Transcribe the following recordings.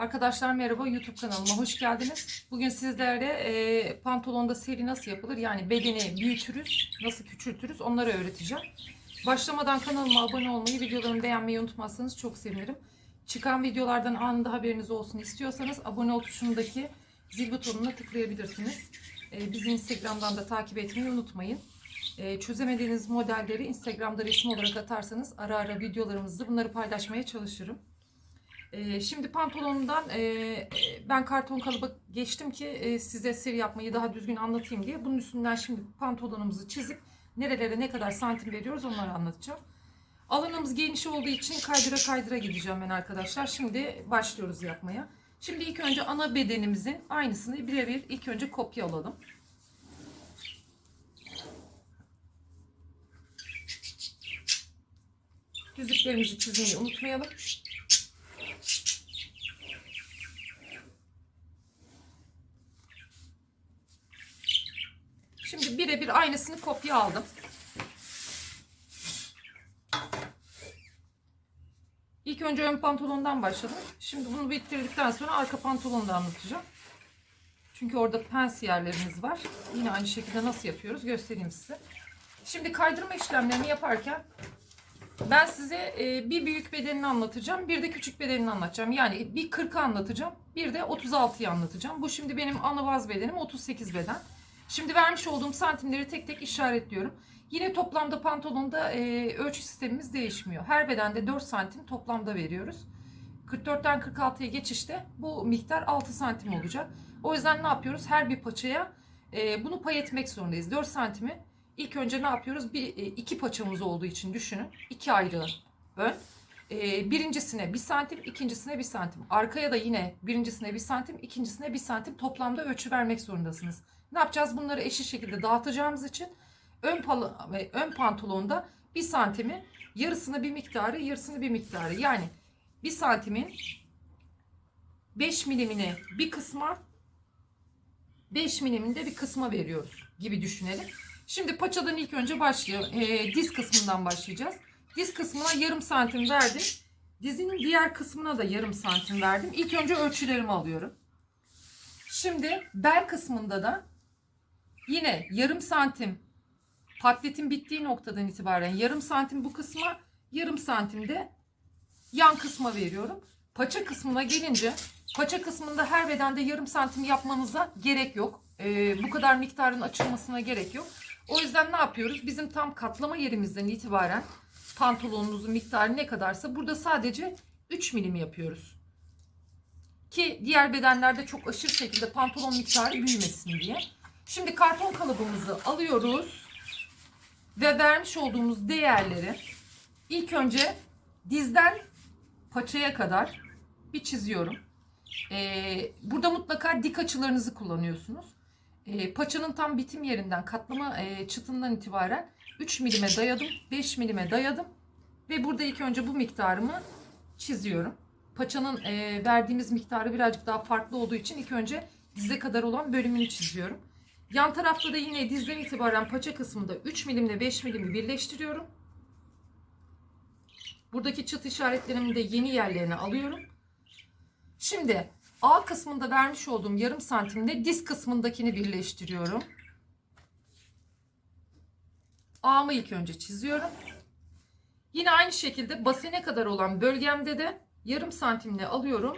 Arkadaşlar merhaba YouTube kanalıma hoş geldiniz. Bugün sizlerle e, pantolonda seri nasıl yapılır yani bedeni büyütürüz, nasıl küçültürüz onları öğreteceğim. Başlamadan kanalıma abone olmayı, videolarımı beğenmeyi unutmazsanız çok sevinirim. Çıkan videolardan anında haberiniz olsun istiyorsanız abone ol tuşundaki zil butonuna tıklayabilirsiniz. E, bizi Instagram'dan da takip etmeyi unutmayın. E, çözemediğiniz modelleri Instagram'da resim olarak atarsanız ara ara videolarımızda bunları paylaşmaya çalışırım. Ee, şimdi pantolonundan e, e, ben karton kalıba geçtim ki e, size seri yapmayı daha düzgün anlatayım diye. Bunun üstünden şimdi pantolonumuzu çizip nerelere ne kadar santim veriyoruz onları anlatacağım. Alanımız geniş olduğu için kaydıra kaydıra gideceğim ben arkadaşlar. Şimdi başlıyoruz yapmaya. Şimdi ilk önce ana bedenimizin aynısını birebir ilk önce kopya alalım. Düzlüklerimizi çizmeyi unutmayalım. Şimdi birebir aynısını kopya aldım. İlk önce ön pantolondan başladım. Şimdi bunu bitirdikten sonra arka pantolonu da anlatacağım. Çünkü orada pens yerlerimiz var. Yine aynı şekilde nasıl yapıyoruz göstereyim size. Şimdi kaydırma işlemlerini yaparken ben size e, bir büyük bedenini anlatacağım. Bir de küçük bedenini anlatacağım. Yani bir 40'ı anlatacağım. Bir de 36'yı anlatacağım. Bu şimdi benim ana vaz bedenim 38 beden. Şimdi vermiş olduğum santimleri tek tek işaretliyorum. Yine toplamda pantolonda e, ölçü sistemimiz değişmiyor. Her bedende 4 santim toplamda veriyoruz. 44'ten 46'ya geçişte bu miktar 6 santim olacak. O yüzden ne yapıyoruz? Her bir paçaya e, bunu pay etmek zorundayız. 4 santimi ilk önce ne yapıyoruz? Bir, e, iki paçamız olduğu için düşünün. iki ayrı ön. E, birincisine 1 santim, ikincisine 1 santim. Arkaya da yine birincisine 1 santim, ikincisine 1 santim toplamda ölçü vermek zorundasınız. Ne yapacağız? Bunları eşit şekilde dağıtacağımız için ön, ön pantolonda 1 santimi yarısını bir miktarı, yarısını bir miktarı. Yani 1 santimin 5 milimini bir kısma 5 miliminde bir kısma veriyoruz gibi düşünelim. Şimdi paçadan ilk önce başlıyor. Ee, diz kısmından başlayacağız. Diz kısmına yarım santim verdim. Dizinin diğer kısmına da yarım santim verdim. İlk önce ölçülerimi alıyorum. Şimdi bel kısmında da yine yarım santim patletin bittiği noktadan itibaren yarım santim bu kısma yarım santim de yan kısma veriyorum. Paça kısmına gelince paça kısmında her bedende yarım santim yapmanıza gerek yok. Ee, bu kadar miktarın açılmasına gerek yok. O yüzden ne yapıyoruz? Bizim tam katlama yerimizden itibaren pantolonunuzun miktarı ne kadarsa burada sadece 3 milim yapıyoruz. Ki diğer bedenlerde çok aşırı şekilde pantolon miktarı büyümesin diye. Şimdi karton kalıbımızı alıyoruz. Ve vermiş olduğumuz değerleri ilk önce dizden paçaya kadar bir çiziyorum. Ee, burada mutlaka dik açılarınızı kullanıyorsunuz. Ee, paçanın tam bitim yerinden katlama e, çıtından itibaren 3 milime dayadım, 5 milime dayadım ve burada ilk önce bu miktarımı çiziyorum. Paçanın e, verdiğimiz miktarı birazcık daha farklı olduğu için ilk önce dize kadar olan bölümünü çiziyorum. Yan tarafta da yine dizden itibaren paça kısmında 3 milimle 5 milimi birleştiriyorum. Buradaki çıt işaretlerimi de yeni yerlerine alıyorum. Şimdi A kısmında vermiş olduğum yarım santimle diz kısmındakini birleştiriyorum. A'mı ilk önce çiziyorum. Yine aynı şekilde basene kadar olan bölgemde de yarım santimle alıyorum.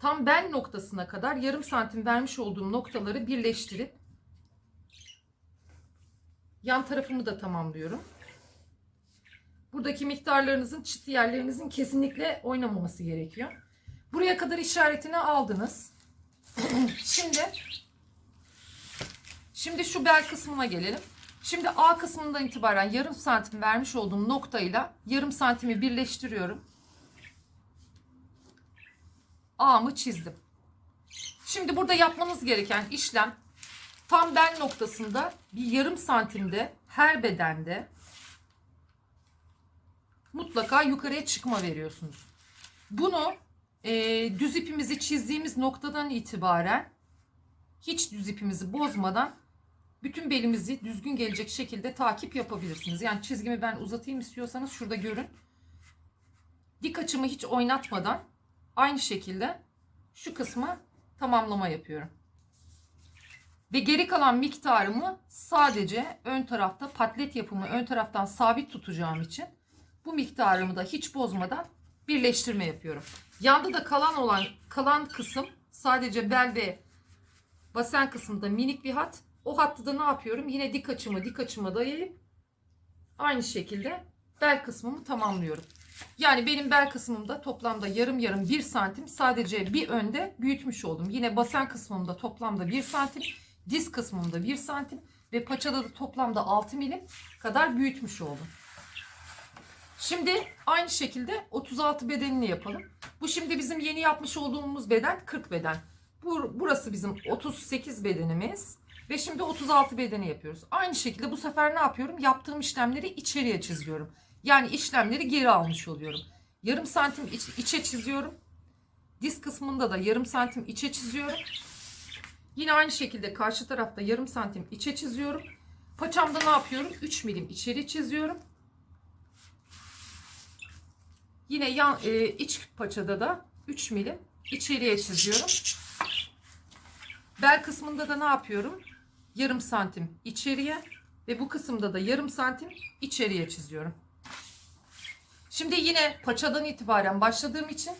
Tam bel noktasına kadar yarım santim vermiş olduğum noktaları birleştirip yan tarafımı da tamamlıyorum. Buradaki miktarlarınızın çıt yerlerinizin kesinlikle oynamaması gerekiyor. Buraya kadar işaretini aldınız. şimdi şimdi şu bel kısmına gelelim. Şimdi A kısmından itibaren yarım santim vermiş olduğum noktayla yarım santimi birleştiriyorum. A'mı çizdim. Şimdi burada yapmanız gereken işlem tam bel noktasında bir yarım santimde her bedende mutlaka yukarıya çıkma veriyorsunuz. Bunu e, düz ipimizi çizdiğimiz noktadan itibaren hiç düz ipimizi bozmadan bütün belimizi düzgün gelecek şekilde takip yapabilirsiniz. Yani çizgimi ben uzatayım istiyorsanız şurada görün. Dik açımı hiç oynatmadan aynı şekilde şu kısmı tamamlama yapıyorum. Ve geri kalan miktarımı sadece ön tarafta patlet yapımı ön taraftan sabit tutacağım için bu miktarımı da hiç bozmadan birleştirme yapıyorum. Yanda da kalan olan kalan kısım sadece bel ve basen kısmında minik bir hat. O hattı da ne yapıyorum? Yine dik açımı dik açıma dayayıp aynı şekilde bel kısmımı tamamlıyorum. Yani benim bel kısmımda toplamda yarım yarım 1 santim sadece bir önde büyütmüş oldum. Yine basen kısmımda toplamda 1 santim, diz kısmımda 1 santim ve paçada da toplamda 6 milim kadar büyütmüş oldum. Şimdi aynı şekilde 36 bedenini yapalım. Bu şimdi bizim yeni yapmış olduğumuz beden 40 beden. Bu, burası bizim 38 bedenimiz. Ve şimdi 36 bedeni yapıyoruz. Aynı şekilde bu sefer ne yapıyorum? Yaptığım işlemleri içeriye çiziyorum. Yani işlemleri geri almış oluyorum. Yarım santim iç- içe çiziyorum. Diz kısmında da yarım santim içe çiziyorum. Yine aynı şekilde karşı tarafta yarım santim içe çiziyorum. Paçamda ne yapıyorum? 3 milim içeri çiziyorum. Yine yan, e, iç paçada da 3 milim içeriye çiziyorum. Bel kısmında da ne yapıyorum? Yarım santim içeriye ve bu kısımda da yarım santim içeriye çiziyorum. Şimdi yine paçadan itibaren başladığım için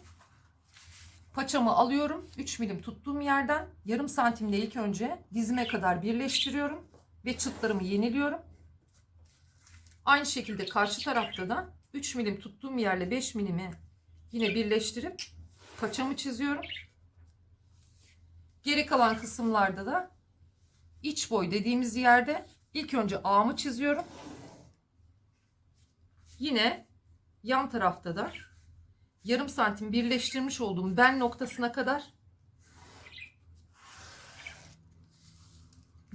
paçamı alıyorum. 3 milim tuttuğum yerden yarım santimle ilk önce dizime kadar birleştiriyorum ve çıtlarımı yeniliyorum. Aynı şekilde karşı tarafta da 3 milim tuttuğum yerle 5 milimi yine birleştirip paçamı çiziyorum. Geri kalan kısımlarda da iç boy dediğimiz yerde ilk önce ağımı çiziyorum. Yine yan tarafta da yarım santim birleştirmiş olduğum bel noktasına kadar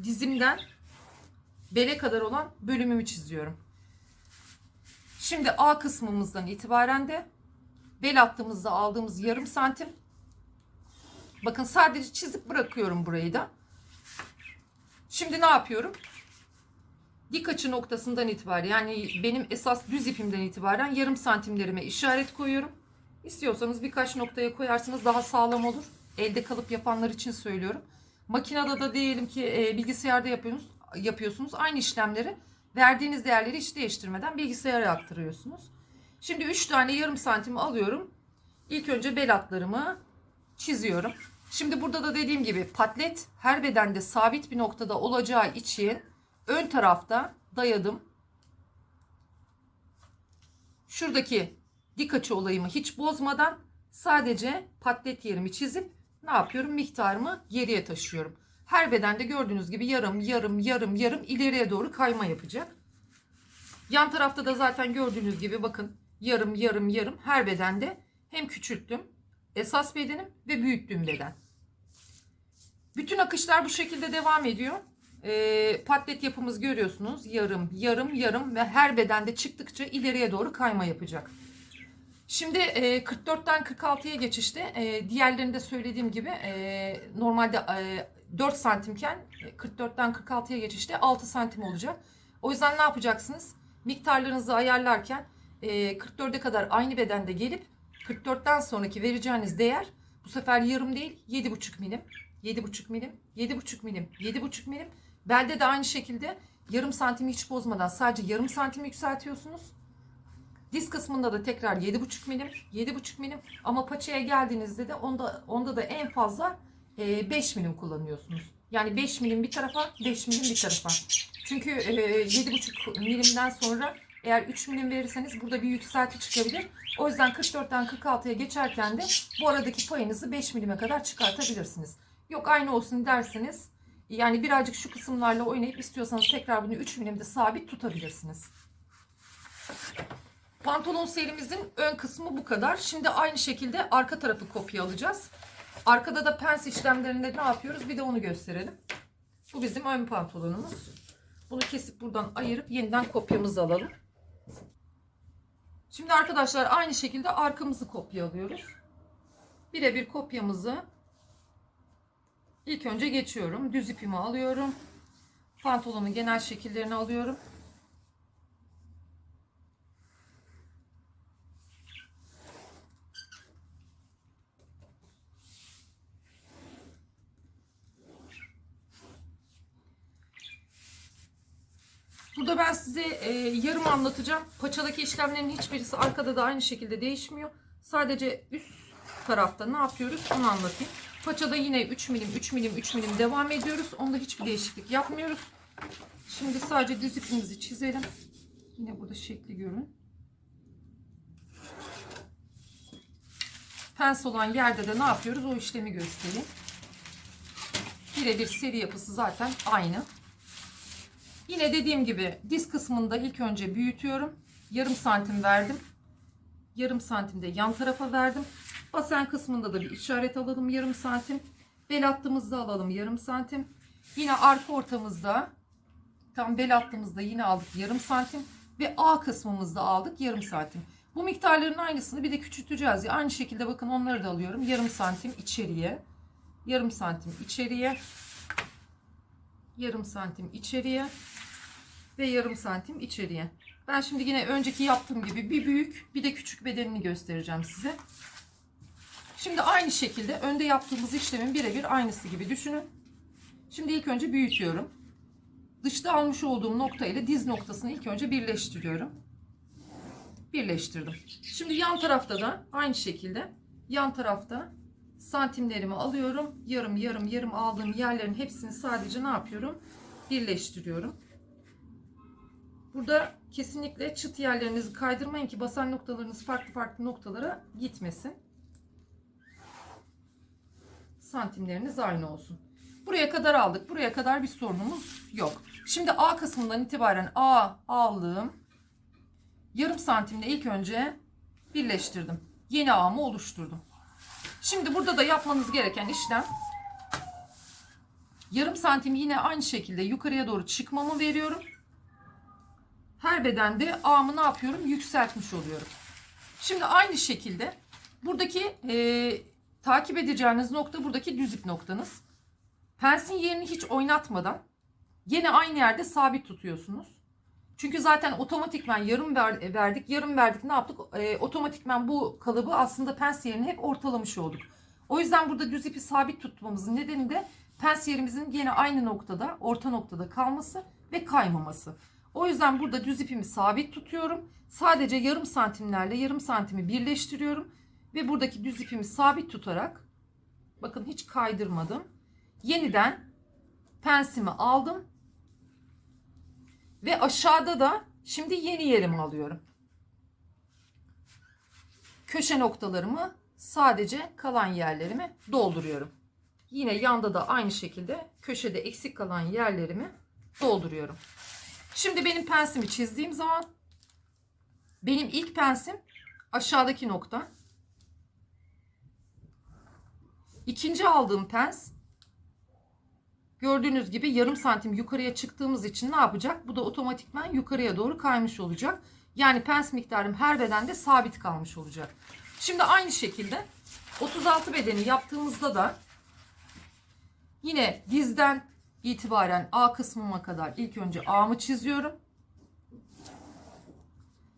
dizimden bele kadar olan bölümümü çiziyorum. Şimdi A kısmımızdan itibaren de bel attığımızda aldığımız yarım santim. Bakın sadece çizip bırakıyorum burayı da. Şimdi ne yapıyorum? Dik açı noktasından itibaren yani benim esas düz ipimden itibaren yarım santimlerime işaret koyuyorum. İstiyorsanız birkaç noktaya koyarsınız daha sağlam olur. Elde kalıp yapanlar için söylüyorum. Makinede da diyelim ki e, bilgisayarda yapıyorsunuz, yapıyorsunuz. Aynı işlemleri verdiğiniz değerleri hiç değiştirmeden bilgisayara aktarıyorsunuz. Şimdi 3 tane yarım santimi alıyorum. İlk önce bel hatlarımı çiziyorum. Şimdi burada da dediğim gibi patlet her bedende sabit bir noktada olacağı için ön tarafta dayadım. Şuradaki dik açı olayımı hiç bozmadan sadece patlet yerimi çizip ne yapıyorum? Miktarımı geriye taşıyorum. Her bedende gördüğünüz gibi yarım yarım yarım yarım ileriye doğru kayma yapacak. Yan tarafta da zaten gördüğünüz gibi bakın yarım yarım yarım her bedende hem küçülttüm esas bedenim ve büyüttüğüm beden. Bütün akışlar bu şekilde devam ediyor. Ee, patlet yapımız görüyorsunuz. Yarım, yarım, yarım ve her bedende çıktıkça ileriye doğru kayma yapacak. Şimdi e, 44'ten 46'ya geçişte e, diğerlerinde söylediğim gibi e, normalde e, 4 santimken e, 44'ten 46'ya geçişte 6 santim olacak. O yüzden ne yapacaksınız? Miktarlarınızı ayarlarken e, 44'e kadar aynı bedende gelip 44'ten sonraki vereceğiniz değer bu sefer yarım değil 7,5 milim. 7,5 milim, 7,5 milim, 7,5 milim. Belde de aynı şekilde yarım santimi hiç bozmadan sadece yarım santim yükseltiyorsunuz. Diz kısmında da tekrar 7,5 milim, 7,5 milim ama paçaya geldiğinizde de onda onda da en fazla e, 5 milim kullanıyorsunuz. Yani 5 milim bir tarafa, 5 milim bir tarafa. Çünkü e, 7,5 milimden sonra eğer 3 milim verirseniz burada bir yükselti çıkabilir. O yüzden 44'ten 46'ya geçerken de bu aradaki payınızı 5 milime kadar çıkartabilirsiniz. Yok aynı olsun derseniz yani birazcık şu kısımlarla oynayıp istiyorsanız tekrar bunu 3 milimde sabit tutabilirsiniz. Pantolon serimizin ön kısmı bu kadar. Şimdi aynı şekilde arka tarafı kopya alacağız. Arkada da pens işlemlerinde ne yapıyoruz? Bir de onu gösterelim. Bu bizim ön pantolonumuz. Bunu kesip buradan ayırıp yeniden kopyamızı alalım. Şimdi arkadaşlar aynı şekilde arkamızı kopya alıyoruz. Birebir kopyamızı İlk önce geçiyorum. Düz ipimi alıyorum. Pantolonun genel şekillerini alıyorum. Burada ben size e, yarım anlatacağım. Paçadaki işlemlerin hiçbirisi arkada da aynı şekilde değişmiyor. Sadece üst tarafta ne yapıyoruz onu anlatayım. Paçada yine 3 milim 3 milim 3 milim devam ediyoruz. Onda hiçbir değişiklik yapmıyoruz. Şimdi sadece düz ipimizi çizelim. Yine burada şekli görün. Pens olan yerde de ne yapıyoruz? O işlemi göstereyim. Birebir seri yapısı zaten aynı. Yine dediğim gibi diz kısmında ilk önce büyütüyorum. Yarım santim verdim. Yarım santimde yan tarafa verdim. Basen kısmında da bir işaret alalım yarım santim. Bel hattımızda alalım yarım santim. Yine arka ortamızda tam bel hattımızda yine aldık yarım santim. Ve A kısmımızda aldık yarım santim. Bu miktarların aynısını bir de küçülteceğiz. Ya. Aynı şekilde bakın onları da alıyorum. Yarım santim içeriye. Yarım santim içeriye. Yarım santim içeriye. Ve yarım santim içeriye. Ben şimdi yine önceki yaptığım gibi bir büyük bir de küçük bedenini göstereceğim size. Şimdi aynı şekilde önde yaptığımız işlemin birebir aynısı gibi düşünün. Şimdi ilk önce büyütüyorum. Dışta almış olduğum nokta ile diz noktasını ilk önce birleştiriyorum. Birleştirdim. Şimdi yan tarafta da aynı şekilde yan tarafta santimlerimi alıyorum. Yarım yarım yarım aldığım yerlerin hepsini sadece ne yapıyorum? Birleştiriyorum. Burada kesinlikle çıt yerlerinizi kaydırmayın ki basan noktalarınız farklı farklı noktalara gitmesin. Santimleriniz aynı olsun. Buraya kadar aldık. Buraya kadar bir sorunumuz yok. Şimdi A kısmından itibaren A aldığım yarım santimle ilk önce birleştirdim. Yeni ağımı oluşturdum. Şimdi burada da yapmanız gereken işlem yarım santim yine aynı şekilde yukarıya doğru çıkmamı veriyorum. Her bedende ağımı ne yapıyorum? Yükseltmiş oluyorum. Şimdi aynı şekilde buradaki e, takip edeceğiniz nokta buradaki düz ip noktanız. Pensin yerini hiç oynatmadan yine aynı yerde sabit tutuyorsunuz. Çünkü zaten otomatikmen yarım ver- verdik. Yarım verdik ne yaptık? E, otomatikmen bu kalıbı aslında pens yerini hep ortalamış olduk. O yüzden burada düz ipi sabit tutmamızın nedeni de pens yerimizin yine aynı noktada, orta noktada kalması ve kaymaması. O yüzden burada düz ipimi sabit tutuyorum. Sadece yarım santimlerle yarım santimi birleştiriyorum. Ve buradaki düz ipimi sabit tutarak bakın hiç kaydırmadım. Yeniden pensimi aldım. Ve aşağıda da şimdi yeni yerimi alıyorum. Köşe noktalarımı sadece kalan yerlerimi dolduruyorum. Yine yanda da aynı şekilde köşede eksik kalan yerlerimi dolduruyorum. Şimdi benim pensimi çizdiğim zaman benim ilk pensim aşağıdaki nokta. İkinci aldığım pens gördüğünüz gibi yarım santim yukarıya çıktığımız için ne yapacak? Bu da otomatikman yukarıya doğru kaymış olacak. Yani pens miktarım her bedende sabit kalmış olacak. Şimdi aynı şekilde 36 bedeni yaptığımızda da yine dizden itibaren A kısmıma kadar ilk önce A'mı çiziyorum.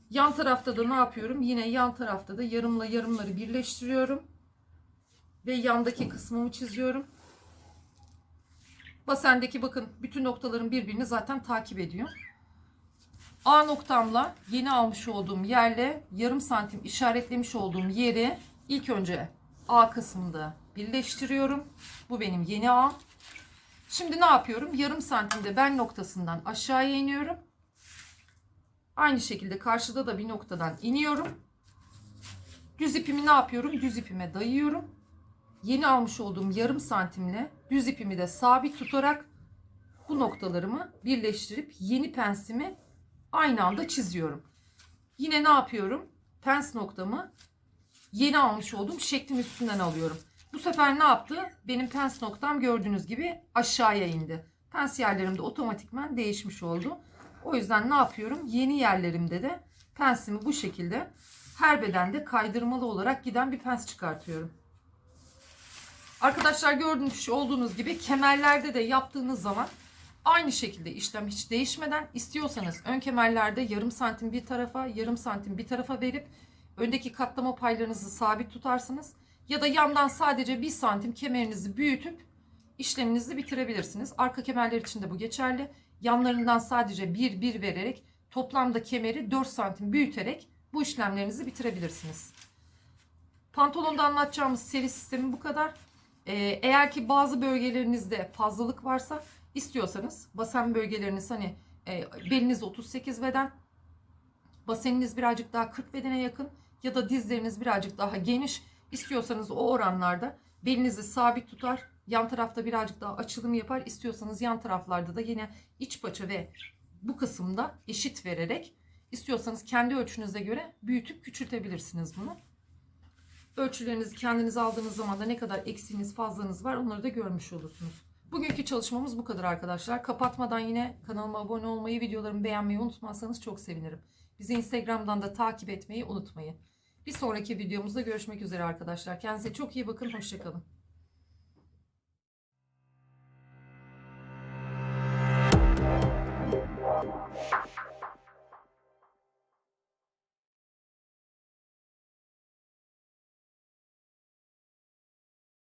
Yan tarafta da ne yapıyorum? Yine yan tarafta da yarımla yarımları birleştiriyorum. Ve yandaki kısmımı çiziyorum. Basendeki bakın bütün noktaların birbirini zaten takip ediyor. A noktamla yeni almış olduğum yerle yarım santim işaretlemiş olduğum yeri ilk önce A kısmında birleştiriyorum. Bu benim yeni A. Şimdi ne yapıyorum? Yarım santimde ben noktasından aşağıya iniyorum. Aynı şekilde karşıda da bir noktadan iniyorum. Düz ipimi ne yapıyorum? Düz ipime dayıyorum. Yeni almış olduğum yarım santimle düz ipimi de sabit tutarak bu noktalarımı birleştirip yeni pensimi aynı anda çiziyorum. Yine ne yapıyorum? Pens noktamı yeni almış olduğum şeklin üstünden alıyorum. Bu sefer ne yaptı? Benim pens noktam gördüğünüz gibi aşağıya indi. Pens yerlerim de otomatikman değişmiş oldu. O yüzden ne yapıyorum? Yeni yerlerimde de pensimi bu şekilde her bedende kaydırmalı olarak giden bir pens çıkartıyorum. Arkadaşlar gördüğünüz olduğunuz gibi kemerlerde de yaptığınız zaman aynı şekilde işlem hiç değişmeden istiyorsanız ön kemerlerde yarım santim bir tarafa yarım santim bir tarafa verip öndeki katlama paylarınızı sabit tutarsınız. Ya da yandan sadece bir santim kemerinizi büyütüp işleminizi bitirebilirsiniz. Arka kemerler için de bu geçerli. yanlarından sadece 1 1 vererek toplamda kemeri 4 santim büyüterek bu işlemlerinizi bitirebilirsiniz. Pantolonda anlatacağımız seri sistemi bu kadar. Ee, eğer ki bazı bölgelerinizde fazlalık varsa istiyorsanız basen bölgeleriniz hani e, beliniz 38 beden, baseniniz birazcık daha 40 bedene yakın ya da dizleriniz birazcık daha geniş istiyorsanız o oranlarda belinizi sabit tutar. Yan tarafta birazcık daha açılım yapar. İstiyorsanız yan taraflarda da yine iç paça ve bu kısımda eşit vererek istiyorsanız kendi ölçünüze göre büyütüp küçültebilirsiniz bunu. Ölçülerinizi kendiniz aldığınız zaman da ne kadar eksiğiniz fazlanız var onları da görmüş olursunuz. Bugünkü çalışmamız bu kadar arkadaşlar. Kapatmadan yine kanalıma abone olmayı, videolarımı beğenmeyi unutmazsanız çok sevinirim. Bizi Instagram'dan da takip etmeyi unutmayın. Bir sonraki videomuzda görüşmek üzere arkadaşlar. Kendinize çok iyi bakın. Hoşçakalın. Thank